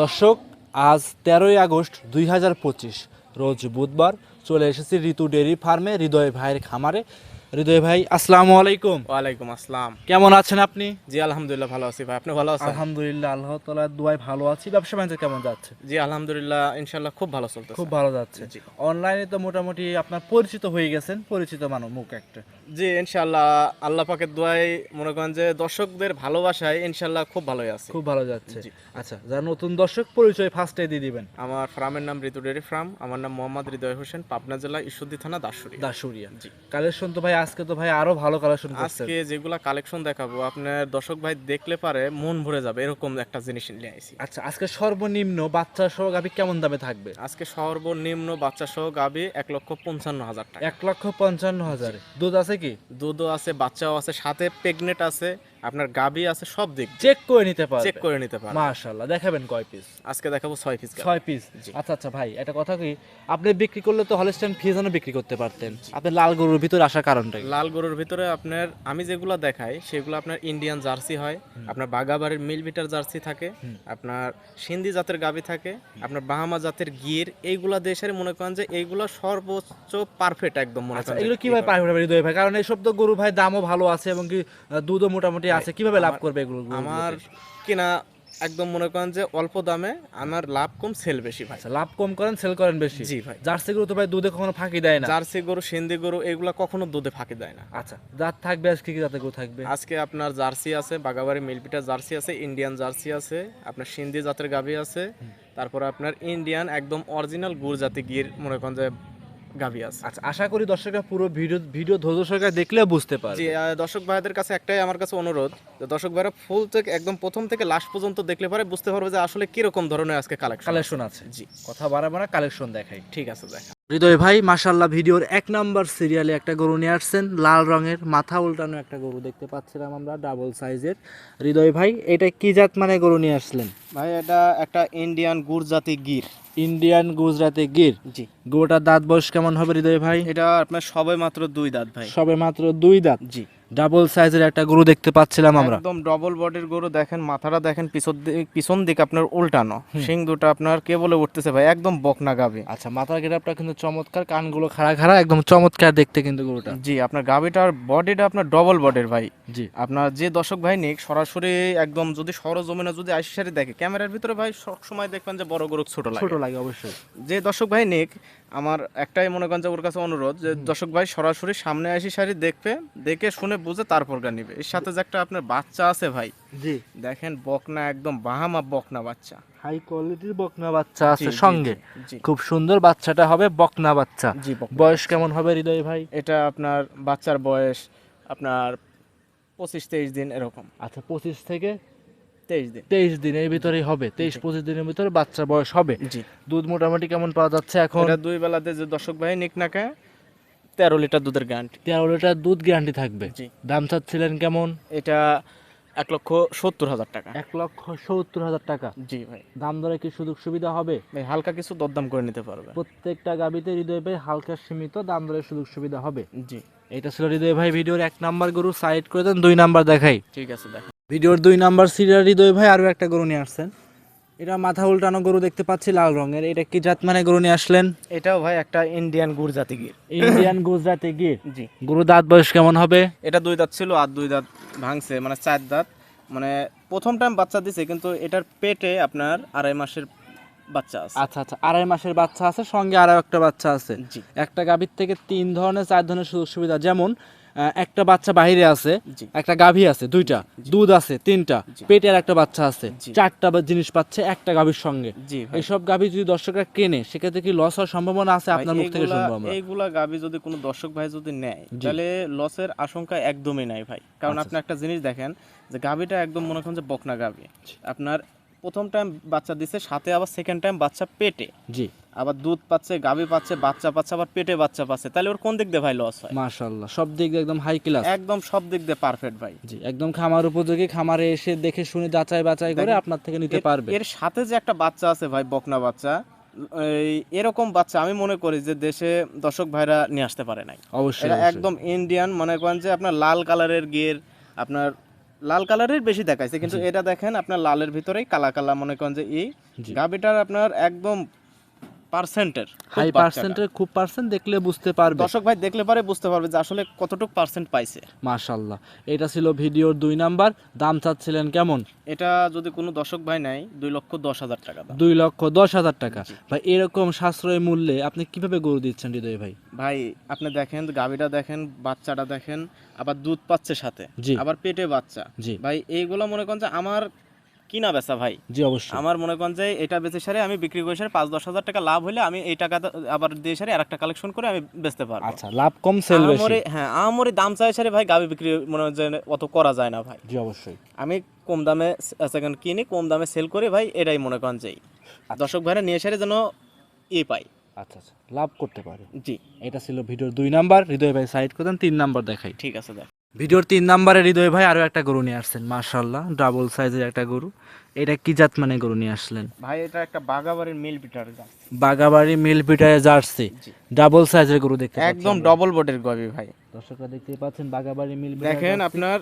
দর্শক, আজ তেরোই আগস্ট দুই হাজার পঁচিশ, রোজ বুধবার চলে এসেছি ঋতু ডেরি ফার্মে, হৃদয় ভাইয়ের খামারে। হৃদয় ভাই আসসালামু আলাইকুম। ওয়ালাইকুম আসসালাম। কেমন আছেন আপনি? জি আলহামদুলিল্লাহ ভালো আছি ভাই। আপনি ভালো আছেন? আলহামদুলিল্লাহ আল্লাহ তালার দুয়ায় ভালো আছি। ব্যবসা বাণিজ্য কেমন যাচ্ছে? জি আলহামদুলিল্লাহ ইনশাল্লাহ খুব ভালো চলতেছে। খুব ভালো যাচ্ছে। অনলাইনে তো মোটামুটি আপনার পরিচিত হয়ে গেছেন পরিচিত মানুষ মুখ একটা। জি ইনশাল্লাহ আল্লাহ পাকের দোয়ায় মনে করেন যে দর্শকদের ভালোবাসায় ইনশাল্লাহ খুব ভালোই আছে। খুব ভালো যাচ্ছে। আচ্ছা যারা নতুন দর্শক পরিচয় ফার্স্টে দিয়ে দিবেন। আমার ফার্মের নাম ঋতু ডেরি ফার্ম আমার নাম মোহাম্মদ হৃদয় হোসেন পাবনা জেলা ঈশ্বরদী থানা দাসুরি দাসুরিয়া জি। কালেকশন তো ভাই আজকে তো ভাই আরও ভালো কালেকশন করছেন। আজকে যেগুলা কালেকশন দেখাবো আপনার দর্শক ভাই দেখলে পারে মন ভরে যাবে এরকম একটা জিনিস নিয়ে আইছি। আচ্ছা আজকে সর্বনিম্ন বাচ্চা সহ গাভি কেমন দামে থাকবে? আজকে সর্বনিম্ন বাচ্চা সহ গাবি এক লক্ষ পঞ্চান্ন হাজার টাকা। এক লক্ষ পঞ্চান্ন হাজার। দুধ আছে কি? দুধও আছে বাচ্চাও আছে সাথে প্রেগনেট আছে আপনার গাবি আছে সব দিক চেক করে নিতে পারবে। চেক করে নিতে পারে মাশাআল্লাহ দেখাবেন কয় পিস আজকে দেখাবো ছয় পিস ছয় পিস আচ্ছা আচ্ছা ভাই এটা কথা কি আপনি বিক্রি করলে তো হলস্টাইন ফিজানো বিক্রি করতে পারতেন। আপনি লাল গরুর ভিতর আসার কারণটা লাল গরুর ভিতরে আপনার আমি যেগুলো দেখাই সেগুলো আপনার ইন্ডিয়ান জার্সি হয় আপনার বাগাবাড়ির মিল বিটার জার্সি থাকে আপনার সিন্ধি জাতের গাবি থাকে আপনার বাহামা জাতের গির এইগুলা দেশের মনে করেন যে এইগুলো সর্বোচ্চ পারফেক্ট একদম মনে আচ্ছা করেন এগুলো কীভাবে পার হবে হৃদয় ভাই কারণ এইসব তো গরু ভাই দামও ভালো আছে এবং কি দুধও মোটামুটি আছে? কীভাবে লাভ করবে এগুলো আমার কিনা একদম মনে করেন যে অল্প দামে আমার লাভ কম সেল বেশি ভাই। আচ্ছা লাভ কম করেন সেল করেন বেশি? জি ভাই। জার্সি গরু তো ভাই দুধে কখনো ফাঁকি দেয় না। জার্সি গরু সিন্ধি গরু এগুলো কখনো দুধে ফাঁকি দেয় না। আচ্ছা জাত থাকবে আজকে কি জাতের গরু থাকবে? আজকে আপনার জার্সি আছে বাগাবাড়ি মিলপিটা জার্সি আছে ইন্ডিয়ান জার্সি আছে আপনার সিন্ধি জাতের গাভী আছে তারপর আপনার ইন্ডিয়ান একদম অরিজিনাল গুড় জাতি গির মনে করেন যে গাভী আছে। আচ্ছা আশা করি দর্শকরা পুরো ভিডিও ভিডিও ধৈর্য সহকারে দেখলে বুঝতে পারবে। জি দর্শক ভাইদের কাছে একটাই আমার কাছে অনুরোধ যে দর্শক ভাইরা ফুল থেকে একদম প্রথম থেকে লাস্ট পর্যন্ত দেখলে পরে বুঝতে পারবে যে আসলে কীরকম ধরনের আজকে কালেকশন কালেকশন আছে। জি। কথা বাড়াবো না কালেকশন দেখাই। ঠিক আছে দেখ। হৃদয় ভাই মাশাল্লাহ ভিডিওর এক নাম্বার সিরিয়ালে একটা গরু নিয়ে আসছেন লাল রঙের মাথা উল্টানো একটা গরু দেখতে পাচ্ছিলাম আমরা ডাবল সাইজের হৃদয় ভাই এটা কি জাত মানে গরু নিয়ে আসলেন? ভাই এটা একটা ইন্ডিয়ান গুড় জাতি গির। ইন্ডিয়ান গুজরাতে গির জি। গোটা দাঁত বয়স কেমন হবে হৃদয় ভাই? এটা আপনার সবে মাত্র দুই দাঁত ভাই। সবে মাত্র দুই দাঁত। জি। ডাবল সাইজের একটা গরু দেখতে পাচ্ছিলাম আমরা। একদম ডবল বডির গরু দেখেন মাথাটা দেখেন পিছন দিক পিছন দিক আপনার উল্টানো। সিং দুটো আপনার কে বলে উঠতেছে ভাই? একদম বকনা গাবে আচ্ছা মাথার গেটাপটা কিন্তু চমৎকার কানগুলো খাড়া খাড়া একদম চমৎকার দেখতে কিন্তু গরুটা। জি আপনার গাবিটার বডিটা আপনার ডবল বডির ভাই। জি। আপনার যে দর্শক ভাই নিক সরাসরি একদম যদি সরজমিনে যদি আইসি সারি দেখে। ক্যামেরার ভিতরে ভাই সব সময় দেখবেন যে বড় গরু ছোট লাগে। ছোট লাগে অবশ্যই। যে দর্শক ভাই নিক আমার একটাই মনে করেন যে ওর কাছে অনুরোধ যে দর্শক ভাই সরাসরি সামনে আসি শাড়ি দেখবে দেখে শুনে বুঝে তারপর গা নিবে। এর সাথে যে একটা আপনার বাচ্চা আছে ভাই জি। দেখেন বকনা একদম বাহামা বকনা বাচ্চা। হাই কোয়ালিটির বকনা বাচ্চা আছে সঙ্গে। খুব সুন্দর বাচ্চাটা হবে বকনা বাচ্চা। জি বয়স কেমন হবে হৃদয় ভাই? এটা আপনার বাচ্চার বয়স আপনার পঁচিশ তেইশ দিন এরকম। আচ্ছা পঁচিশ থেকে তেইশ দিন। তেইশ দিনের ভিতরেই হবে তেইশ পঁচিশ দিনের ভিতরে বাচ্চা বয়স হবে। জি। দুধ মোটামুটি কেমন পাওয়া যাচ্ছে এখন? এটা দুই বেলাতে যে দর্শক ভাই নিক নাকে তেরো লিটার দুধের গ্যারান্টি তেরো লিটার দুধ গ্যারান্টি থাকবে। দাম চাচ্ছিলেন কেমন? এটা এক লক্ষ সত্তর হাজার টাকা। এক লক্ষ সত্তর হাজার টাকা। জি ভাই। দাম দরে কি সুযোগ সুবিধা হবে? ভাই হালকা কিছু দরদাম করে নিতে পারবে। প্রত্যেকটা গাবিতে হৃদয় ভাই হালকা সীমিত দাম দরে সুযোগ সুবিধা হবে। জি। এটা ছিল হৃদয় ভাই ভিডিওর এক নাম্বার গরু সাইড করে দেন দুই নাম্বার দেখাই। ঠিক আছে দেখ ভিডিওর দুই নাম্বার সিরিয়াল হৃদয় ভাই আরও একটা গরু নিয়ে আসছেন। এটা মাথা উল্টানো গরু দেখতে পাচ্ছি লাল রঙের। এটা কি জাত মানে গরু নিয়ে আসলেন? এটাও ভাই একটা ইন্ডিয়ান গুড় জাতি গির। ইন্ডিয়ান গুজরাটে গিয়ে জি। গরু দাঁত বয়স কেমন হবে? এটা দুই দাঁত ছিল আর দুই দাঁত ভাঙছে মানে চার দাঁত। মানে প্রথম টাইম বাচ্চা দিছে কিন্তু এটার পেটে আপনার আড়াই মাসের বাচ্চা আছে। আচ্ছা আচ্ছা আড়াই মাসের বাচ্চা আছে সঙ্গে আরও একটা বাচ্চা আছে। জি। একটা গাভীর থেকে তিন ধরনের চার ধরনের সুযোগ সুবিধা। যেমন একটা বাচ্চা বাইরে আছে একটা গাভী আছে দুইটা দুধ আছে তিনটা পেটের একটা বাচ্চা আছে চারটা জিনিস পাচ্ছে একটা গাভীর সঙ্গে। এইসব গাভী যদি দর্শকরা কেনে সেক্ষেত্রে কি লস হওয়ার সম্ভাবনা আছে আপনার মুখ থেকে এইগুলা- শুনব আমরা? এইগুলা গাবি যদি কোনো দর্শক ভাই যদি নেয় তাহলে লসের আশঙ্কা একদমই নাই ভাই। কারণ আচ্ছা, আপনি একটা জিনিস দেখেন যে গাভীটা একদম মনে করেন যে বকনা গাভী। আপনার প্রথম টাইম বাচ্চা দিছে সাথে আবার সেকেন্ড টাইম বাচ্চা পেটে। জি। আবার দুধ পাচ্ছে গাবি পাচ্ছে বাচ্চা পাচ্ছে আবার পেটে বাচ্চা পাচ্ছে। তাহলে ওর কোন দিক দিয়ে ভাই লস হয়? মাশাল্লাহ সব দিক দিয়ে একদম হাই ক্লাস একদম সব দিক দিয়ে পারফেক্ট ভাই। জি একদম খামার উপযোগী খামারে এসে দেখে শুনে যাচাই বাছাই করে আপনার থেকে নিতে পারবে। এর সাথে যে একটা বাচ্চা আছে ভাই বকনা বাচ্চা এই এরকম বাচ্চা আমি মনে করি যে দেশে দর্শক ভাইরা নিয়ে আসতে পারে নাই। অবশ্যই একদম ইন্ডিয়ান মনে করেন যে আপনার লাল কালারের গির আপনার লাল কালারের বেশি দেখাইছে কিন্তু এটা দেখেন আপনার লালের ভিতরেই কালা কালা মনে করেন যে এই। গাবিটার আপনার একদম পার্সেন্টের হাই পার্সেন্টের খুব পার্সেন্ট দেখলে বুঝতে পারবে। দর্শক ভাই দেখলে পারে বুঝতে পারবে যে আসলে কতটুকু পার্সেন্ট পাইছে। মাশাল্লাহ এটা ছিল ভিডিওর দুই নাম্বার। দাম চাচ্ছিলেন কেমন? এটা যদি কোনো দর্শক ভাই নাই দুই লক্ষ দশ হাজার টাকা দুই লক্ষ দশ হাজার টাকা। ভাই এরকম সাশ্রয় মূল্যে আপনি কীভাবে গরু দিচ্ছেন হৃদয় ভাই? ভাই আপনি দেখেন গাবিটা দেখেন বাচ্চাটা দেখেন আবার দুধ পাচ্ছে সাথে। জি। আবার পেটে বাচ্চা। জি। ভাই এইগুলো মনে করেন যে আমার কিনা বেচা ভাই? জি অবশ্যই। আমার মনে করেন যে এটা বেচে সারে আমি বিক্রি করে সারে পাঁচ দশ হাজার টাকা লাভ হলে আমি এই টাকা আবার দিয়ে সারে আর একটা কালেকশন করে আমি বেচতে পারব। আচ্ছা লাভ কম সেল বেশি। আমারে হ্যাঁ আমারে দাম চাই সারে ভাই গাবি বিক্রি মনে হয় যে অত করা যায় না ভাই। জি অবশ্যই। আমি কম দামে সেকেন্ড কিনি কম দামে সেল করে ভাই এটাই মনে করেন যে। দর্শক ভাইরা নিয়ে সারে যেন এ পাই আচ্ছা আচ্ছা লাভ করতে পারে। জি। এটা ছিল ভিডিওর দুই নাম্বার। হৃদয় ভাই সাইড করতেন তিন নাম্বার দেখাই। ঠিক আছে দেখ। ভিডিওর তিন নাম্বারে হৃদয় ভাই আরও একটা গরু নিয়ে আসছেন মাশাল্লাহ ডাবল সাইজের একটা গরু। এটা কি জাত মানে গরু নিয়ে আসলেন? ভাই এটা একটা বাগাবাড়ির মিল পিটার বাগাবাড়ি মিল পিটায় জার্সি। ডাবল সাইজের গরু দেখতে একদম ডবল বডির গবি ভাই। দর্শকরা দেখতে পাচ্ছেন বাগাবাড়ি মিল দেখেন আপনার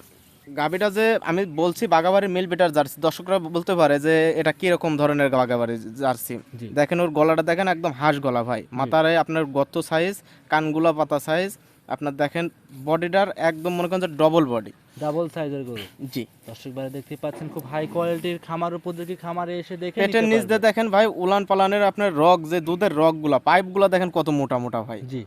গাবিটা যে আমি বলছি বাগাবাড়ির মিল বিটার জার্সি দর্শকরা বলতে পারে যে এটা কি রকম ধরনের বাগাবাড়ি জার্সি। দেখেন ওর গলাটা দেখেন একদম হাঁস গলা ভাই। মাথারে আপনার গত সাইজ কানগুলা পাতা সাইজ আপনার দেখেন বডিটার একদম মনে করেন ডবল বডি ডাবল সাইজের গরু। জি। দর্শক ভাই দেখতে পাচ্ছেন খুব হাই কোয়ালিটির খামার উপযোগী খামারে এসে দেখে পেটের নিচ দিয়ে দেখেন ভাই উলান পালানের আপনার রগ যে দুধের রগগুলা পাইপগুলা দেখেন কত মোটা মোটা ভাই। জি।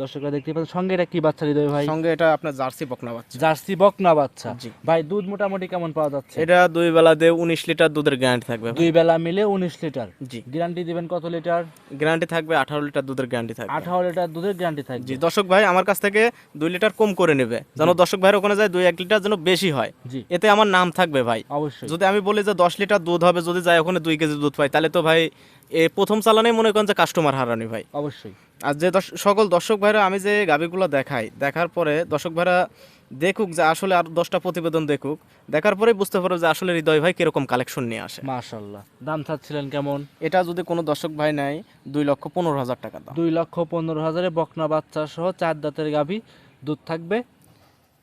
দর্শকরা দেখতে পাচ্ছেন সঙ্গে এটা কি বাচ্চা হৃদয় ভাই? সঙ্গে এটা আপনার জার্সি বকনা বাচ্চা। জার্সি বকনা বাচ্চা। জি। ভাই দুধ মোটামুটি কেমন পাওয়া যাচ্ছে? এটা দুই বেলা দিয়ে উনিশ লিটার দুধের গ্যারান্টি থাকবে দুই বেলা মিলে উনিশ লিটার। জি। গ্যারান্টি দিবেন কত লিটার? গ্যারান্টি থাকবে আঠারো লিটার দুধের গ্যারান্টি থাকবে। আঠারো লিটার দুধের গ্যারান্টি থাকবে। জি দর্শক ভাই আমার কাছ থেকে দুই লিটার কম করে নেবে। যেন দর্শক ভাইয়ের ওখানে যায় দুই এক লিটার যেন বেশি হয়। জি। এতে আমার নাম থাকবে ভাই। অবশ্যই। যদি আমি বলি যে দশ লিটার দুধ হবে যদি যায় ওখানে দুই কেজি দুধ পাই তাহলে তো ভাই এ প্রথম চালানেই মনে করেন যে কাস্টমার হারানি ভাই। অবশ্যই। আর যে সকল দর্শক ভাইরা আমি যে গাবিগুলো দেখাই দেখার পরে দর্শক ভাইরা দেখুক যে আসলে আর দশটা প্রতিবেদন দেখুক দেখার পরেই বুঝতে পারবে যে আসলে হৃদয় ভাই কীরকম কালেকশন নিয়ে আসে। মাশাল্লাহ দাম চাচ্ছিলেন কেমন? এটা যদি কোনো দর্শক ভাই নাই দুই লক্ষ পনেরো হাজার টাকা দাম। দুই লক্ষ পনেরো হাজারে বকনা বাচ্চা সহ চার দাঁতের গাভী দুধ থাকবে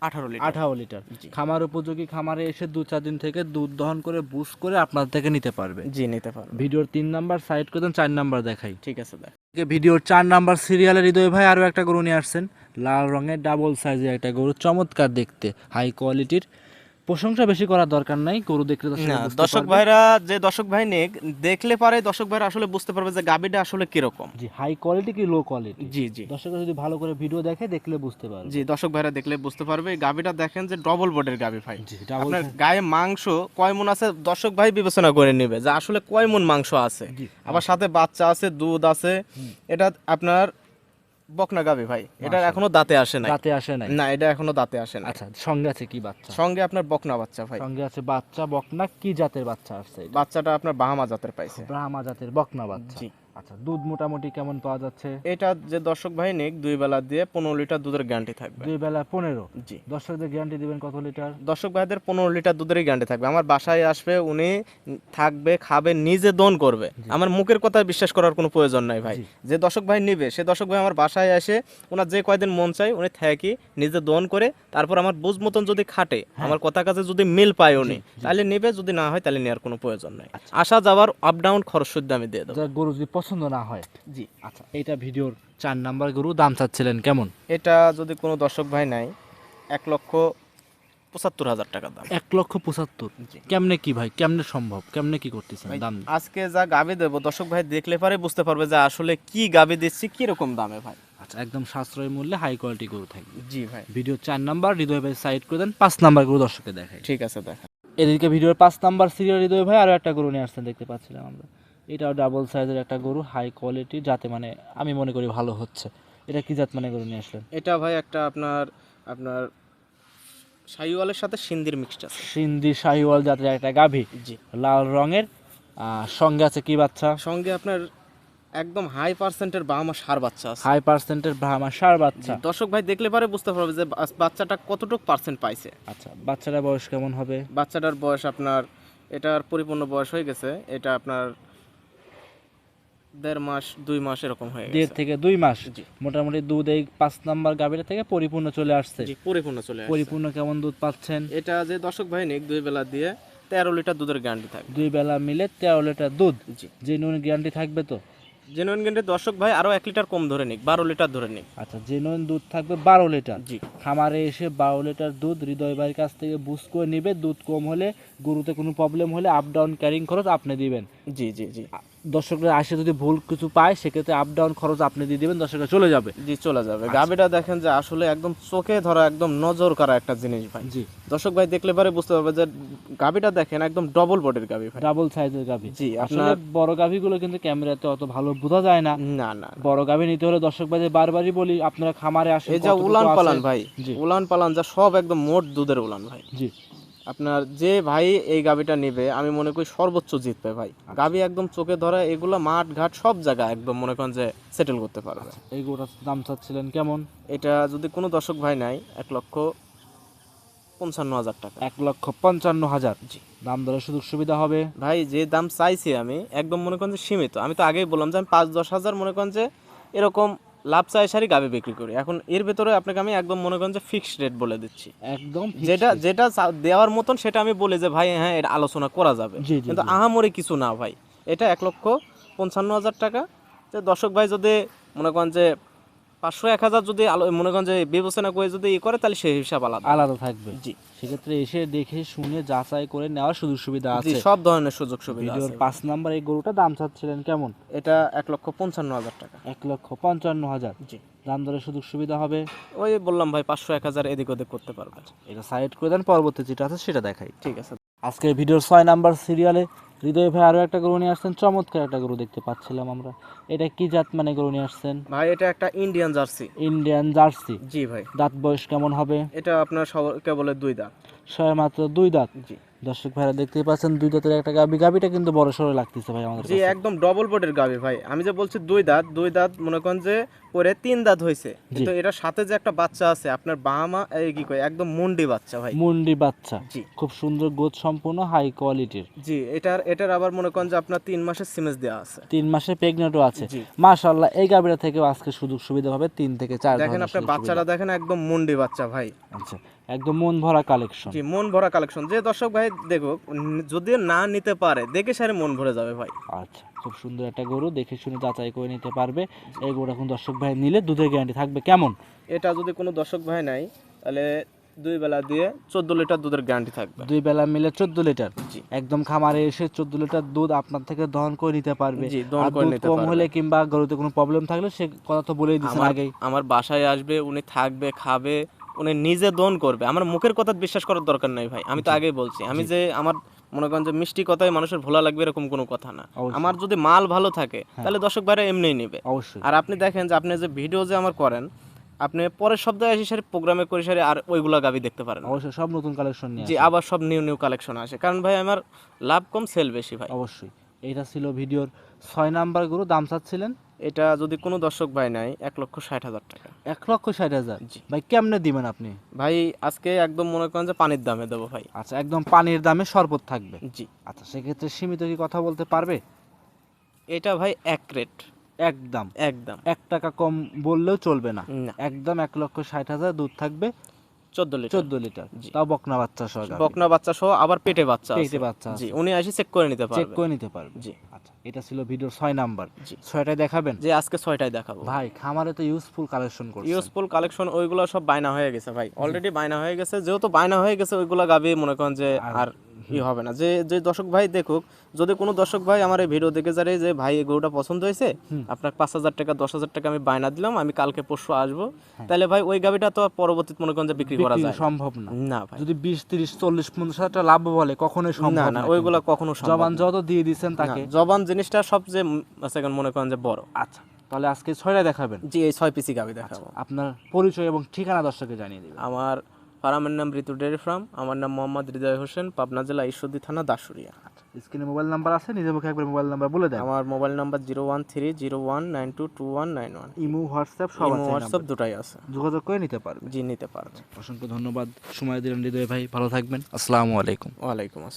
আঠারো লিটার। আঠারো লিটার। খামার উপযোগী খামারে এসে দু চার দিন থেকে দুধ দহন করে বুস করে আপনার থেকে নিতে পারবে। জি নিতে পারবে। ভিডিওর তিন নাম্বার সাইড করে চার নাম্বার দেখাই। ঠিক আছে দেখ। ভিডিওর চার নাম্বার সিরিয়ালের হৃদয় ভাই আরও একটা গরু নিয়ে আসছেন। লাল রঙের ডাবল সাইজের একটা গরু চমৎকার দেখতে হাই কোয়ালিটির প্রশংসা বেশি করার দরকার নাই গরু দেখলে দর্শক ভাইরা যে দর্শক ভাই নেক দেখলে পারে দর্শক ভাইরা আসলে বুঝতে পারবে যে গাবিটা আসলে কীরকম। জি হাই কোয়ালিটি কি লো কোয়ালিটি জি জি। দর্শকরা যদি ভালো করে ভিডিও দেখে দেখলে বুঝতে পারবে। জি দর্শক ভাইরা দেখলে বুঝতে পারবে গাবিটা দেখেন যে ডবল বডির গাবি ভাই। আপনার গায়ে মাংস কয় মন আছে দর্শক ভাই বিবেচনা করে নেবে যে আসলে কয় মন মাংস আছে। আবার সাথে বাচ্চা আছে দুধ আছে এটা আপনার বকনা গাবি ভাই এটা এখনও দাঁতে আসে না দাঁতে আসে না না এটা এখনও দাঁতে আসে না আচ্ছা সঙ্গে আছে কি বাচ্চা? সঙ্গে আপনার বকনা বাচ্চা ভাই। সঙ্গে আছে বাচ্চা বকনা কি জাতের বাচ্চা আসছে বাচ্চাটা আপনার বাহামা জাতের পাইছে। বাহামা জাতের বকনা বাচ্চা। আচ্ছা দুধ মোটামুটি কেমন পাওয়া যাচ্ছে? এটা যে দর্শক ভাই নিক দুই বেলা দিয়ে পনেরো লিটার দুধের গ্যারান্টি থাকবে। দুই বেলা পনেরো? জি। দর্শকদের গ্যারান্টি দিবেন কত লিটার? দর্শক ভাইদের পনেরো লিটার দুধেরই গ্যারান্টি থাকবে। আমার বাসায় আসবে উনি থাকবে খাবে নিজে দন করবে। আমার মুখের কথা বিশ্বাস করার কোনো প্রয়োজন নাই ভাই। যে দর্শক ভাই নিবে সে দর্শক ভাই আমার বাসায় এসে ওনার যে কয়দিন মন চাই উনি থাকি নিজে দন করে তারপর আমার বুঝ মতন যদি খাটে আমার কথা কাছে যদি মিল পায় উনি তাহলে নেবে যদি না হয় তাহলে নেওয়ার কোনো প্রয়োজন নাই। আসা যাওয়ার আপ ডাউন খরচ সুদ্ধ আমি দিয়ে দেবো। গরু যদি পছন্দ না হয়। জি। আচ্ছা এটা ভিডিওর চার নাম্বার গরু দাম চাচ্ছিলেন কেমন? এটা যদি কোনো দর্শক ভাই নাই এক লক্ষ পঁচাত্তর হাজার টাকা দাম। এক লক্ষ পঁচাত্তর? কেমনে কি ভাই কেমনে সম্ভব? কেমনে কি করতেছেন দাম? আজকে যা গাবি দেবো দর্শক ভাই দেখলে পারে বুঝতে পারবে যে আসলে কি গাবি দিচ্ছি কি রকম দামে ভাই। আচ্ছা একদম সাশ্রয় মূল্যে হাই কোয়ালিটি গরু থাকবে। জি ভাই। ভিডিও চার নাম্বার হৃদয় ভাই সাইড করে দেন পাঁচ নাম্বার গরু দর্শকে দেখাই। ঠিক আছে দেখা। এদিকে ভিডিওর পাঁচ নাম্বার সিরিয়াল হৃদয় ভাই আরও একটা গরু নিয়ে আসছেন দেখতে পাচ্ছিলাম আমরা। এটাও ডাবল সাইজের একটা গরু হাই কোয়ালিটি যাতে মানে আমি মনে করি ভালো হচ্ছে। এটা কি জাত মানে গরু নিয়ে আসলেন? এটা ভাই একটা আপনার আপনার সাইওয়ালের সাথে সিন্দির মিক্সড আছে। সিন্ধি শাহিওয়াল জাতের একটা গাভী। জি। লাল রঙের সঙ্গে আছে কি বাচ্চা? সঙ্গে আপনার একদম হাই পার্সেন্টের বাহামা সার বাচ্চা আছে। হাই পার্সেন্টের ব্রাহ্মা সার বাচ্চা। দর্শক ভাই দেখলে পারে বুঝতে পারবে যে বাচ্চাটা কতটুকু পার্সেন্ট পাইছে। আচ্ছা বাচ্চাটার বয়স কেমন হবে? বাচ্চাটার বয়স আপনার এটার পরিপূর্ণ বয়স হয়ে গেছে এটা আপনার দেড় মাস দুই মাস এরকম হয়ে দেড় থেকে দুই মাস। মোটামুটি দুধ এই পাঁচ নাম্বার থেকে পরিপূর্ণ চলে আসছে। পরিপূর্ণ চলে পরিপূর্ণ কেমন দুধ পাচ্ছেন? এটা যে দর্শক ভাই নিক দুই বেলা দিয়ে তেরো লিটার দুধের গ্যারান্টি থাকবে। দুই বেলা মিলে তেরো লিটার দুধ? গ্যারান্টি থাকবে তো? জেনুইন গ্যারান্টি দর্শক ভাই আরও এক লিটার কম ধরে নিক বারো লিটার ধরে নিক। আচ্ছা যে নুন দুধ থাকবে বারো লিটার। জি। খামারে এসে বারো লিটার দুধ হৃদয় ভাইয়ের কাছ থেকে বুঝ করে নিবে। দুধ কম হলে গরুতে কোনো প্রবলেম হলে আপ ডাউন ক্যারিং খরচ আপনি দিবেন। জি জি জি। দর্শকরা আসে যদি ভুল কিছু পায় সেক্ষেত্রে আপ ডাউন খরচ আপনি দিয়ে দিবেন দর্শকরা চলে যাবে। জি চলে যাবে। গাবিটা দেখেন যে আসলে একদম চোখে ধরা একদম নজর করা একটা জিনিস ভাই। জি। দর্শক ভাই দেখলে পরে বুঝতে পারবে যে গাবিটা দেখেন একদম ডবল বডির গাবি ভাই। ডাবল সাইজের গাভী। জি আসলে আপনার বড় গাভীগুলো কিন্তু ক্যামেরাতে অত ভালো বোঝা যায় না। না না বড় গাভী নিতে হলে দর্শক ভাই বারবারই বলি আপনারা খামারে আসেন এই যা উলান। পালান ভাই জি। উলান পালান যা সব একদম মোট দুধের উলান ভাই। জি। আপনার যে ভাই এই গাবিটা নেবে আমি মনে করি সর্বোচ্চ জিতবে ভাই। আচ্ছা। গাবি একদম চোখে ধরা এগুলো মাঠ ঘাট সব জায়গায় একদম মনে করেন যে সেটেল করতে পারবে। এই গোটার দাম চাচ্ছিলেন কেমন? এটা যদি কোনো দর্শক ভাই নাই এক লক্ষ পঞ্চান্ন হাজার টাকা। এক লক্ষ পঞ্চান্ন হাজার। জি। দাম দরের সুযোগ সুবিধা হবে? ভাই যে দাম চাইছি আমি একদম মনে করেন যে সীমিত। আমি তো আগেই বললাম যে আমি পাঁচ দশ হাজার মনে করেন যে এরকম লাভ চাই সারি গাবে বিক্রি করি। এখন এর ভেতরে আপনাকে আমি একদম মনে করেন যে ফিক্সড রেট বলে দিচ্ছি। একদম যেটা যেটা চা- দেওয়ার মতন সেটা আমি বলি যে ভাই হ্যাঁ এটা আলোচনা করা যাবে। জি জি কিন্তু আহামরে আহামরি কিছু না ভাই। এটা এক লক্ষ পঞ্চান্ন হাজার টাকা। যে দর্শক ভাই যদি মনে করেন যে পাঁচশো এক হাজার যদি মনে করেন যে বিবেচনা করে যদি ই করে তাহলে সেই হিসাব আলাদা। আলাদা থাকবে। জি। সেক্ষেত্রে এসে দেখে শুনে যাচাই করে নেওয়ার সুযোগ সুবিধা আছে। সব ধরনের সুযোগ সুবিধা আছে। পাঁচ নাম্বার এই গরুটা দাম চাচ্ছিলেন কেমন? এটা এক লক্ষ পঞ্চান্ন হাজার টাকা। এক লক্ষ পঞ্চান্ন হাজার। জি। দাম দরের সুযোগ সুবিধা হবে? ওই বললাম ভাই পাঁচশো এক হাজার এদিক ওদিক করতে পারবে। এটা সাইড করে দেন পরবর্তী যেটা আছে সেটা দেখাই। ঠিক আছে। আজকে ভিডিওর ছয় নাম্বার সিরিয়ালে হৃদয় ভাই আরও একটা গরু নিয়ে আসছেন চমৎকার একটা গরু দেখতে পাচ্ছিলাম আমরা। এটা কি জাত মানে গরু নিয়ে আসছেন? ভাই এটা একটা ইন্ডিয়ান জার্সি ইন্ডিয়ান জার্সি জি ভাই। দাঁত বয়স কেমন হবে? এটা আপনার সবাইকে বলে দুই দাঁত। ছয় মাত্র দুই দাঁত। জি। দর্শক ভাইরা দেখতে পাচ্ছেন দুই দাঁতের একটা গাবি গাবিটা কিন্তু বড় সড়ো লাগতেছে ভাই আমাদের জি একদম ডবল বডির গাবি ভাই। আমি যে বলছি দুই দাঁত দুই দাঁত মনে করেন যে পরে তিন দাঁত হয়েছে কিন্তু এটার সাথে যে একটা বাচ্চা আছে আপনার বাহামা এই কি কয় একদম মুন্ডি বাচ্চা ভাই। মুন্ডি বাচ্চা। জি। খুব সুন্দর গোদ সম্পূর্ণ হাই কোয়ালিটির জি এটার এটার আবার মনে করেন যে আপনার তিন মাসের সিমেজ দেওয়া আছে। তিন মাসে প্রেগনেন্টও আছে। জি। মাশাল্লাহ এই গাবিটা থেকে আজকে সুযোগ সুবিধা হবে তিন থেকে চার দেখেন আপনার বাচ্চাটা দেখেন একদম মুন্ডি বাচ্চা ভাই। আচ্ছা একদম মন ভরা কালেকশন জি মন ভরা কালেকশন যে দর্শক ভাই দেখো যদি না নিতে পারে দেখে সারে মন ভরে যাবে ভাই। আচ্ছা। খুব সুন্দর একটা গরু দেখে শুনে যাচাই করে নিতে পারবে। এই গরু এখন দর্শক ভাই নিলে দুধের গ্যারান্টি থাকবে কেমন? এটা যদি কোনো দর্শক ভাই নাই তাহলে দুই বেলা দিয়ে চোদ্দ লিটার দুধের গ্যারান্টি থাকবে। দুই বেলা মিলে চোদ্দ লিটার? একদম খামারে এসে চোদ্দ লিটার দুধ আপনার থেকে দহন করে নিতে পারবে। কম হলে কিংবা গরুতে কোনো প্রবলেম থাকলে সে কথা তো বলেই দিচ্ছেন আমার আগেই। আমার বাসায় আসবে উনি থাকবে খাবে উনি নিজে দোন করবে। আমার মুখের কথা বিশ্বাস করার দরকার নাই ভাই আমি তো আগেই বলছি। আমি যে আমার মনে করেন যে মিষ্টি কথায় মানুষের ভোলা লাগবে এরকম কোনো কথা না। হ্যাঁ। আমার যদি মাল ভালো থাকে তাহলে দর্শক ভাইরা এমনিই নেবে। আর আপনি দেখেন যে আপনি যে ভিডিও যে আমার করেন আপনি পরের সপ্তাহে এসে সারি প্রোগ্রামে করে সারি আর ওইগুলা গাবি দেখতে পারেন অবশ্যই সব নতুন কালেকশন নিয়ে জি আবার সব নিউ নিউ কালেকশন আসে। কারণ ভাই আমার লাভ কম সেল বেশি ভাই। অবশ্যই। এটা ছিল ভিডিওর ছয় নাম্বার গরু দাম চাচ্ছিলেন এটা যদি কোনো দর্শক ভাই নাই এক লক্ষ ষাট হাজার টাকা। এক লক্ষ ষাট হাজার? জি। ভাই কেমনে দিবেন আপনি? ভাই আজকে একদম মনে করেন যে পানির দামে দেবো ভাই। আচ্ছা একদম পানির দামে শরবত থাকবে? জি। আচ্ছা সেক্ষেত্রে সীমিত কি কথা বলতে পারবে? এটা ভাই এক রেট। একদম। একদম। এক টাকা কম বললেও চলবে না। না। একদম এক লক্ষ ষাট হাজার দুধ থাকবে। চোদ্দ লিটার। চোদ্দ লিটার। তাও বকনা বাচ্চা সহ বকনা বাচ্চা সহ আবার পেটে বাচ্চা পেটে আছে বাচ্চা জি উনি এসে চেক করে নিতে চেক করে নিতে পারবে। জি। আচ্ছা এটা ছিল ভিডিওর ছয় নাম্বার। জি। ছয়টায় দেখাবেন? যে আজকে 6টায় দেখাবো। ভাই খামারে তো ইউজফুল কালেকশন করছে ইউজফুল কালেকশন ওইগুলো সব বায়না হয়ে গেছে ভাই। অলরেডি বায়না হয়ে গেছে। যেহেতু বায়না হয়ে গেছে ওইগুলো গাবি মনে করেন যে আর ই হবে না। যে যে দর্শক ভাই দেখুক যদি কোনো দর্শক ভাই আমার এই ভিডিও দেখে যারে যে ভাই এই গরুটা পছন্দ হয়েছে আপনার পাঁচ হাজার টাকা দশ হাজার টাকা আমি বায়না দিলাম আমি কালকে পরশু আসব। তাহলে ভাই ওই গাবিটা তো আর পরবর্তীতে মনে করেন যে বিক্রি করা যায় সম্ভব না। না ভাই। যদি বিশ তিরিশ চল্লিশ পঞ্চাশ হাজার টাকা লাভ বলে কখনোই সম্ভব না না ওইগুলো কখনো সম্ভব জবান যত দিয়ে দিচ্ছেন তাকে। জবান জিনিসটা সবচেয়ে সেকেন্ড মনে করেন যে বড়। আচ্ছা তাহলে আজকে ছয়টা দেখাবেন। জি এই ছয় পিসি গাবি দেখাবো। আপনার পরিচয় এবং ঠিকানা দর্শকে জানিয়ে দিবেন। আমার ফার্মের নাম ঋতু ডেরি ফার্ম। আমার নাম মোহাম্মদ হৃদয় হোসেন পাবনা জেলা ঈশ্বরদী থানা দাসুরিয়া স্ক্রিনে মোবাইল নাম্বার আছে নিজের মুখে একবার মোবাইল নাম্বার বলে দেয় আমার mobile number zero one three zero one nine two two one nine one. Imo WhatsApp সব ইমো হোয়াটসঅ্যাপ দুটাই আছে। যোগাযোগ করে নিতে পারবে। জি নিতে পারবে। অসংখ্য ধন্যবাদ। সময় দিলেন হৃদয় ভাই ভালো থাকবেন। আসসালামু আলাইকুম। ওয়ালাইকুম আসসালাম।